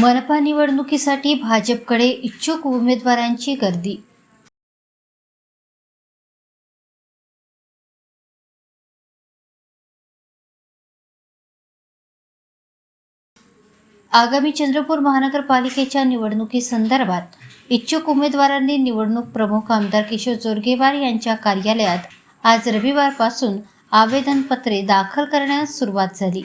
मनपा निवडणुकीसाठी भाजपकडे इच्छुक उमेदवारांची गर्दी. आगामी चंद्रपूर महानगरपालिकेच्या निवडणुकीसंदर्भात इच्छुक उमेदवारांनी निवडणूक प्रमुख आमदार किशोर जोरगेवार यांच्या कार्यालयात आज रविवारपासून आवेदनपत्रे दाखल करण्यास सुरुवात झाली.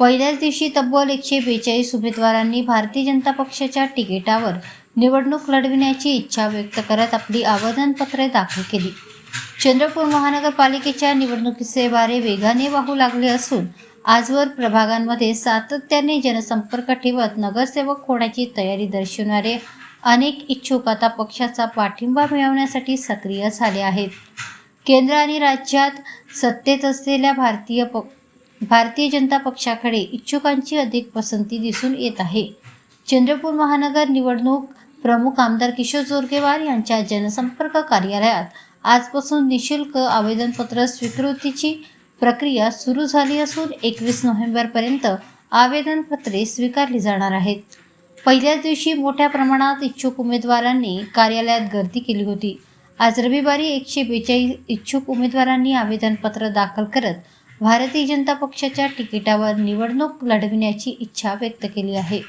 पहिल्याच दिवशी तब्बल एकशे बेचाळीस उमेदवारांनी भारतीय जनता पक्षाच्या तिकिटावर निवडणूक लढविण्याची इच्छा व्यक्त करत आपली आवेदनपत्रे दाखल केली. चंद्रपूर महानगरपालिकेच्या निवडणुकीचे वारे वेगाने वाहू लागले असून आजवर प्रभागांमध्ये सातत्याने जनसंपर्क ठेवत नगरसेवक होण्याची तयारी दर्शवणारे अनेक इच्छुक आता पक्षाचा पाठिंबा मिळवण्यासाठी सक्रिय झाले आहेत. केंद्र आणि राज्यात सत्तेत असलेल्या भारतीय प भारतीय जनता पक्षाकडे इच्छुकांची अधिक पसंती दिसून येत आहे. चंद्रपूर महानगर निवडणूक प्रमुख आमदार किशोर जोरगेवार यांच्या जनसंपर्क कार्यालयात आजपासून निशुल्क आवेदनपत्र स्वीकृतीची प्रक्रिया सुरू झाली असून एकवीस नोव्हेंबरपर्यंत आवेदनपत्रे स्वीकारली जाणार आहेत. पहिल्याच दिवशी मोठ्या प्रमाणात इच्छुक उमेदवारांनी कार्यालयात गर्दी केली होती. आज रविवारी एकशे बेचाळीस इच्छुक उमेदवारांनी आवेदनपत्र दाखल करत भारतीय जनता पक्षाच्या तिकिटावर निवडणूक लढविण्याची इच्छा व्यक्त केली आहे.